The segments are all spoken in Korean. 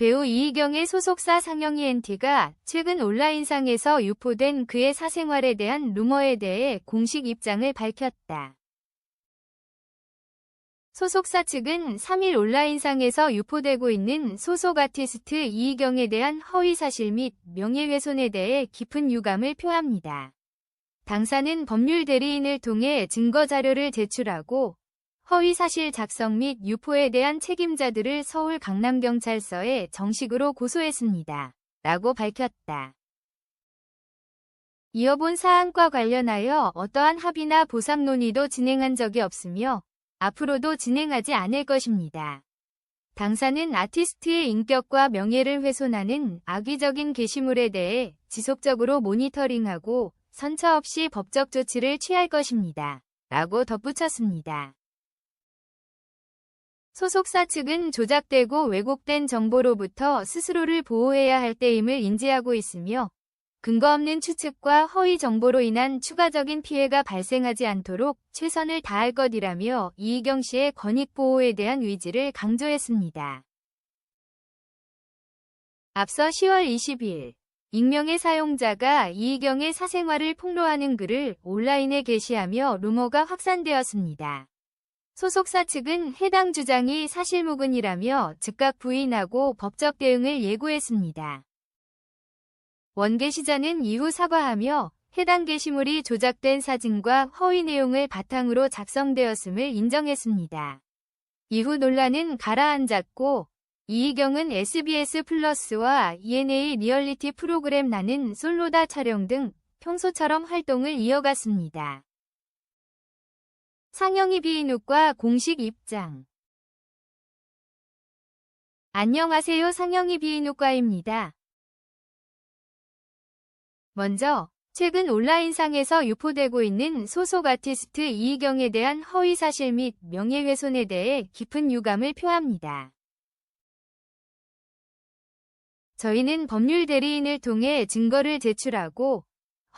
배우 이희경의 소속사 상영이 엔티가 최근 온라인상에서 유포된 그의 사생활에 대한 루머에 대해 공식 입장을 밝혔다. 소속사 측은 3일 온라인상에서 유포되고 있는 소속 아티스트 이희경에 대한 허위 사실 및 명예훼손에 대해 깊은 유감을 표합니다. 당사는 법률 대리인을 통해 증거 자료를 제출하고 허위 사실 작성 및 유포에 대한 책임자들을 서울 강남경찰서에 정식으로 고소했습니다. 라고 밝혔다. 이어본 사안과 관련하여 어떠한 합의나 보상 논의도 진행한 적이 없으며 앞으로도 진행하지 않을 것입니다. 당사는 아티스트의 인격과 명예를 훼손하는 악의적인 게시물에 대해 지속적으로 모니터링하고 선처 없이 법적 조치를 취할 것입니다. 라고 덧붙였습니다. 소속사 측은 조작되고 왜곡된 정보로부터 스스로를 보호해야 할 때임을 인지하고 있으며 근거 없는 추측과 허위 정보로 인한 추가적인 피해가 발생하지 않도록 최선을 다할 것이라며 이희경 씨의 권익 보호에 대한 의지를 강조했습니다. 앞서 10월 20일 익명의 사용자가 이희경의 사생활을 폭로하는 글을 온라인에 게시하며 루머가 확산되었습니다. 소속사 측은 해당 주장이 사실무근이라며 즉각 부인하고 법적 대응을 예고했습니다. 원 게시자는 이후 사과하며 해당 게시물이 조작된 사진과 허위 내용을 바탕으로 작성되었음을 인정했습니다. 이후 논란은 가라앉았고 이희경은 SBS 플러스와 ENA 리얼리티 프로그램 나는 솔로다 촬영 등 평소처럼 활동을 이어갔습니다. 상영이 비인욱과 공식 입장 안녕하세요 상영이 비인욱과입니다. 먼저 최근 온라인상에서 유포되고 있는 소속 아티스트 이희경에 대한 허위 사실 및 명예훼손에 대해 깊은 유감을 표합니다. 저희는 법률 대리인을 통해 증거를 제출하고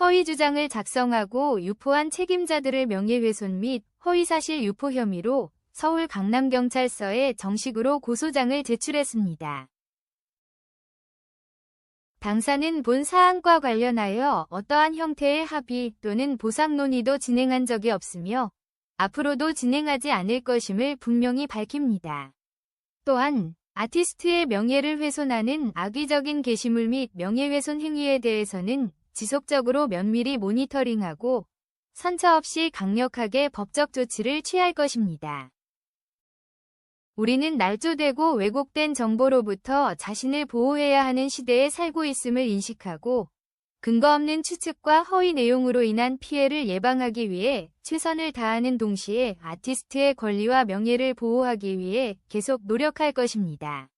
허위 주장을 작성하고 유포한 책임자들을 명예훼손 및 허위사실 유포 혐의로 서울 강남경찰서에 정식으로 고소장을 제출했습니다. 당사는 본 사안과 관련하여 어떠한 형태의 합의 또는 보상 논의도 진행한 적이 없으며 앞으로도 진행하지 않을 것임을 분명히 밝힙니다. 또한 아티스트의 명예를 훼손하는 악의적인 게시물 및 명예훼손 행위에 대해서는 지속적으로 면밀히 모니터링하고 선처 없이 강력하게 법적 조치를 취할 것입니다. 우리는 날조되고 왜곡된 정보로부터 자신을 보호해야 하는 시대에 살고 있음을 인식하고 근거 없는 추측과 허위 내용으로 인한 피해를 예방하기 위해 최선을 다하는 동시에 아티스트의 권리와 명예를 보호하기 위해 계속 노력할 것입니다.